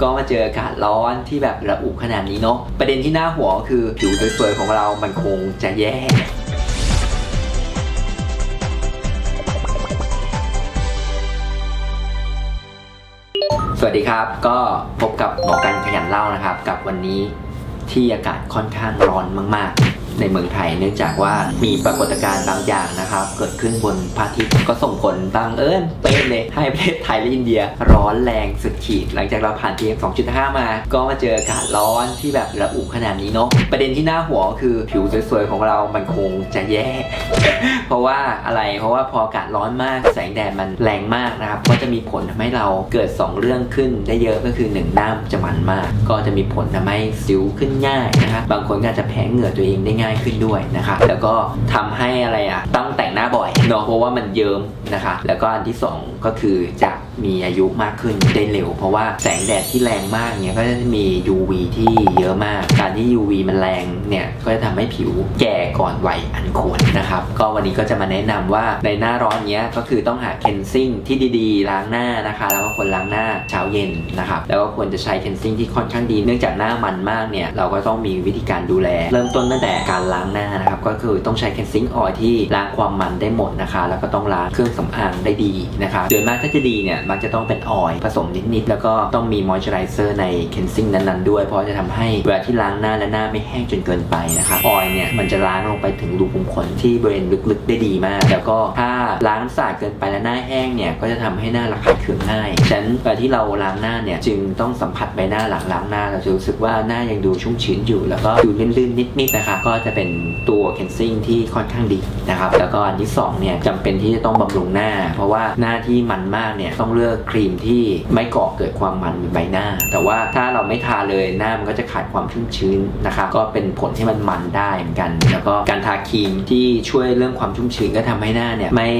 ก็มาเจออากาศร้อนที่แบบระอุขนาดนี้เนาะประเด็นที่น่าห่วงก็คือผิวสวยๆของเรามันคงจะแย่สวัสดีครับก็พบกับหมอกันขยันเล่านะครับ กับวันนี้ที่อากาศค่อนข้างร้อนมาก ๆ ในเมืองไทย เนื่องจากว่ามีปรากฏการณ์บางอย่างนะครับ เกิดขึ้นบนพระอาทิตย์ก็ส่งผลบางเอิญเป๊ะเลยให้ประเทศไทยและอินเดียร้อนแรงสุดขีด หลังจากเราผ่าน PM 2.5 มา ก็มาเจออากาศร้อนที่แบบระอุขนาดนี้เนาะประเด็นที่น่าห่วงก็คือผิวสวยๆของเรามันคงจะแย่ เพราะว่าอะไรเพราะว่าพออากาศร้อนมากแสงแดดมันแรงมากนะครับก็จะมีผลทำให้เราเกิด 2 เรื่องขึ้นได้เยอะก็คือ 1 หน้าจะมันมาก ก็จะมีผลทำให้สิวขึ้นง่ายนะครับบางคนก็อาจจะแพ้เหงื่อตัวเองได้ง่าย่ายขึ้นด้วยนะครับแล้วก็ทำให้อะไรอะต้องแต่งหน้าบ่อยเนาะเพราะว่ามันเยิ้มนะคะ แล้วก็อันที่ 2 ก็คือจะมีอายุมากขึ้นได้เร็ว เพราะว่าแสงแดดที่แรงมากเนี่ยก็จะมี UV ที่เยอะมาก การที่ UV มันแรงเนี่ยก็จะทำให้ผิวแก่ก่อนวัยอันควรนะครับ ก็วันนี้ก็จะมาแนะนำว่าในหน้าร้อนเนี้ยก็คือต้องหาเคนซิ่งที่ดีๆ ล้างหน้านะคะ แล้วก็ควรล้างหน้าเช้าเย็นนะครับ แล้วก็ควรจะใช้เคนซิ่งที่ค่อนข้างดี เนื่องจากหน้ามันมากเนี่ยเราก็ต้องมีวิธีการดูแล เริ่มต้นตั้งแต่การล้างหน้านะครับก็คือต้องใช้เคนซิงออยที่ล้างความมันได้หมดนะคะ แล้วก็ต้องล้างเครื่องสำอางได้ดีนะคะโดยมากถ้าจะดีเนี่ยมักจะต้องเป็นออยผสมนิดๆแล้วก็ต้องมีมอยเจอไรเซอร์ในเคนซิงนั้นๆด้วย เพราะจะทำให้เวลาที่ล้างหน้าและหน้าไม่แห้งจนเกินไปนะครับออยเนี่ยมันจะล้างลงไปถึงรูขุมขนที่บริเวณลึกๆได้ดีมาก แล้วก็ถ้าล้างสะอาดเกินไปและหน้าแห้งเนี่ยก็จะทำให้หน้าระคายเคืองง่ายฉะนั้นเวลาที่เราล้างหน้าเนี่ยจึงต้องสัมผัสใบหน้าหลังล้างหน้าเราจะรู้สึกว่าหน้ายังดูชุ่มชื้นอยู่ แล้วก็ดูลื่นๆนิดๆนะคะก็จะเป็นตัวเคนซิ่งที่ค่อนข้างดีนะครับ แล้วก็อันที่สองเนี่ยจำเป็นที่จะต้องบำรุงหน้า เพราะว่าหน้าที่มันมากเนี่ยต้องเลือกครีมที่ไม่ก่อเกิดความมันบนใบหน้า แต่ว่าถ้าเราไม่ทาเลยหน้ามันก็จะขาดความชุ่มชื้นนะครับก็เป็นผลที่มันมันได้เหมือนกัน แล้วก็การทาครีมที่ช่วยเรื่องความชุ่มชื้นก็ทำให้หน้าเนี่ยไม่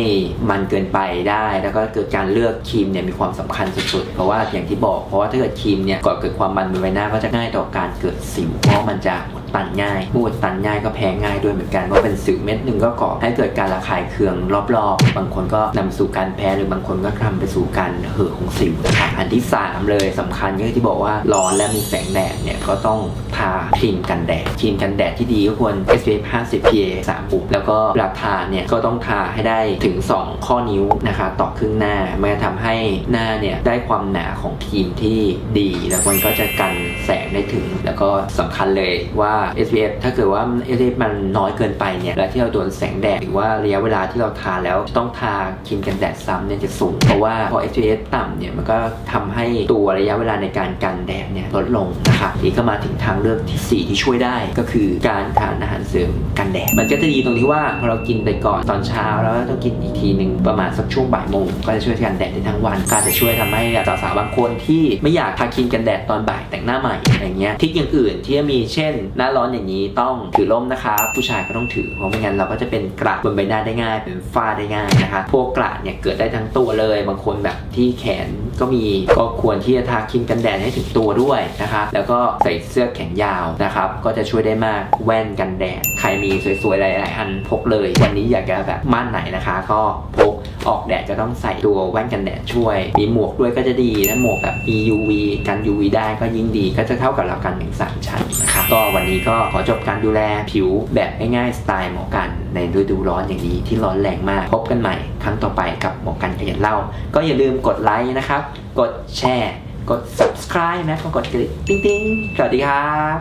มันเกินไปได้ แล้วก็เกิดการเลือกครีมเนี่ยมีความสำคัญสุดๆเพราะว่าอย่างที่บอกเพราะว่าถ้าเกิดครีมเนี่ยก่อเกิดความมันบนใบหน้าก็จะง่ายต่อการเกิดสิวเพราะมันจะอุดตันง่ายมุดตันง่ายก็แพ้ง่ายด้วยเหมือนกันเพราะเป็นสิวเม็ดหนึ่งก็ก่อให้เกิดการระคายเคืองรอบๆ บางคนก็นำสู่การแพ้หรือบางคนก็ทำไปสู่การเห่อของสิวนะครับอันที่ 3 เลยสำคัญก็คือที่บอกว่าร้อนและมีแสงแดดเนี่ยก็ต้องทาครีมกันแดดครีมกันแดดที่ดีก็ควร SPF 50 PA 3ปุ่มแล้วก็เวลาทาเนี่ยก็ต้องทาให้ได้ถึง 2 ข้อนิ้วนะคะต่อครึ่งหน้ามันจะทำให้หน้าเนี่ยได้ความหนาของครีมที่ดี แล้วมันก็จะกันแสงได้ถึง แล้วก็สำคัญเลยว่า SPF ถ้าเกิดว่า SPF มันน้อยเกินไปเนี่ยและที่เราโดนแสงแดดหรือว่าระยะเวลาที่เราทาแล้วต้องทาครีมกันแดดซ้ำเนี่ยจะสูง เพราะว่าพอ SPF ต่ำเนี่ยมันก็ทำให้ตัวระยะเวลาในการกันแดดเนี่ยลดลงนะครับนี่ก็มาถึงทางเลือกทีสี่ 4 ที่ช่วยได้ก็คือการทานอาหารเสริมกันแดด มันก็จะดีตรงที่ว่าพอเรากินไปก่อนตอนเช้าแล้วต้องกินอีกทีหนึ่งประมาณสักช่วงบ่ายโมงก็จะช่วยกันแดดได้ทั้งวันก็จะช่วยทำให้สาวๆบางคนที่ไม่อยากทาครีมกันแดดตอนบ่ายแต่งหน้าใหม่อะไรเงี้ยทริกอย่างอื่นที่จะมีเช่น หน้าร้อนอย่างนี้ต้องถือร่มนะครับผู้ชายก็ต้องถือเพราะไม่งั้นเราก็จะเป็นกระบนใบหน้าได้ง่าย เป็นฝ้าได้ง่ายนะคะพวกกระเนี่ยเกิดได้ทั้งตัวเลย บางคนแบบที่แขนก็มีก็ควรที่จะทาครีมกันแดดให้ถึงตัวด้วยนะคะแล้วก็ใส่เสื้อแขนยาวนะครับก็จะช่วยได้มากแว่นกันแดดใครมีสวยๆหลายๆอันพกเลย วันนี้อยากจะแบบม่านไหนนะคะ ก็พกออกแดดก็ต้องใส่ตัวแว่นกันแดดช่วย มีหมวกด้วยก็จะดีนะหมวกแบบมี UV กัน UV ได้ก็ยิ่งดีก็จะเท่ากับเรากันถึงสามชั้นนะ ก็วันนี้ก็ขอจบการดูแลผิวแบบง่ายๆสไตล์หมอกันในฤดูร้อนอย่างนี้ที่ร้อนแรงมาก พบกันใหม่ครั้งต่อไปกับหมอกันขยันเล่า ก็อย่าลืมกดไลค์นะครับ กดแชร์กด subscribe นะกดกระดิ่งติ๊งๆสวัสดีครับ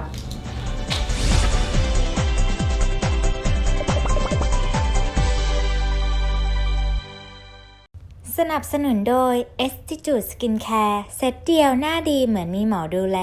สนับสนุนโดย Institute Skincare เซตเดียวหน้าดีเหมือนมีหมอดูแล